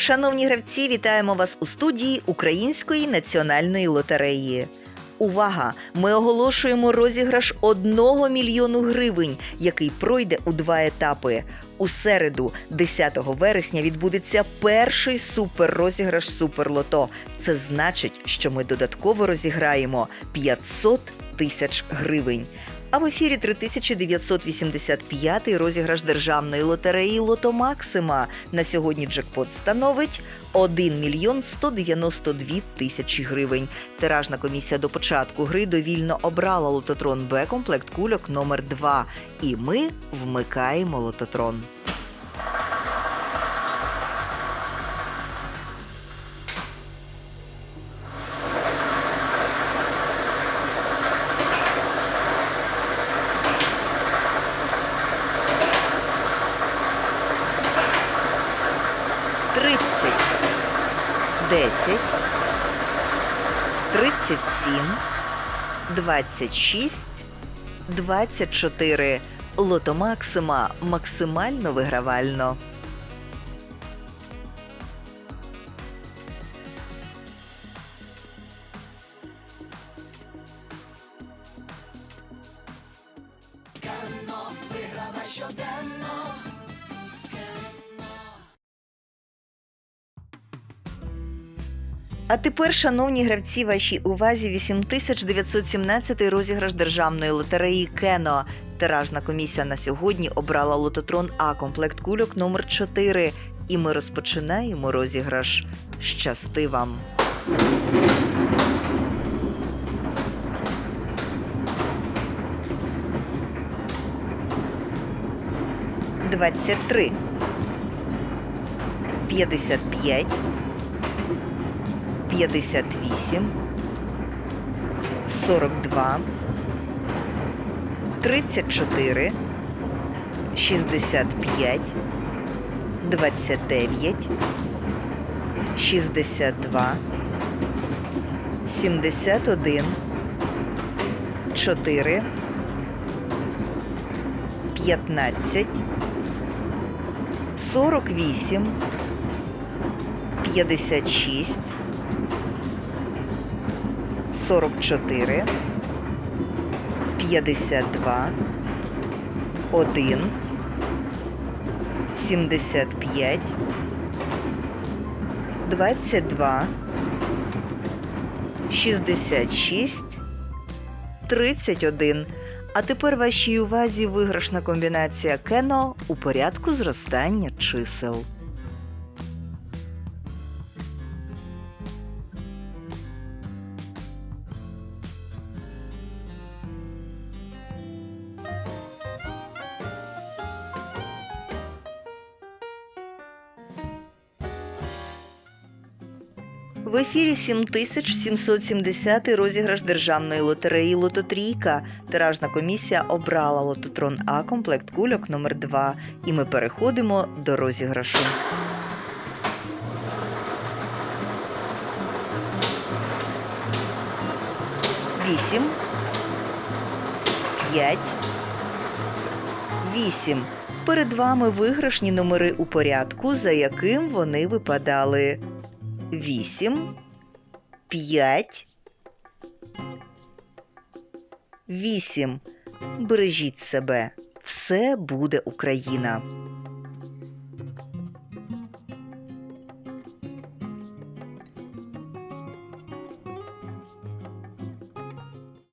Шановні гравці, вітаємо вас у студії Української національної лотереї. Увага! Ми оголошуємо розіграш 1 мільйону гривень, який пройде у два етапи. У середу, 10 вересня, відбудеться перший суперрозіграш Суперлото. Це значить, що ми додатково розіграємо 500 тисяч гривень. А в ефірі 3985 розіграш державної лотереї Лото Максима. На сьогодні джекпот становить 1 мільйон 192 тисячі гривень. Тиражна комісія до початку гри довільно обрала лототрон Б комплект кульок номер 2 І ми вмикаємо лототрон. 10, 37, 26, 24. Лото Максима максимально вигравально. Кано виграва щоденно. А тепер, шановні гравці, вашій увазі 8917 розіграш державної лотереї Кено. Тиражна комісія на сьогодні обрала лототрон А комплект кульок номер 4 І ми розпочинаємо розіграш. Щасти вам! Двадцять три. П'ятдесят п'ять. 58, 42, 34, 65, 29, 62, 71, 4, 15, 48, 56, 44, 52, 1, 75, 22, 66, 31. А тепер вашій увазі виграшна комбінація кено у порядку зростання чисел. В ефірі 7770 розіграш державної лотереї Лототрійка. Тиражна комісія обрала лототрон А комплект кульок номер 2 І ми переходимо до розіграшу. Вісім. П'ять. Вісім. Перед вами виграшні номери у порядку, за яким вони випадали. 8, 5, 8. Бережіть себе. Все буде Україна.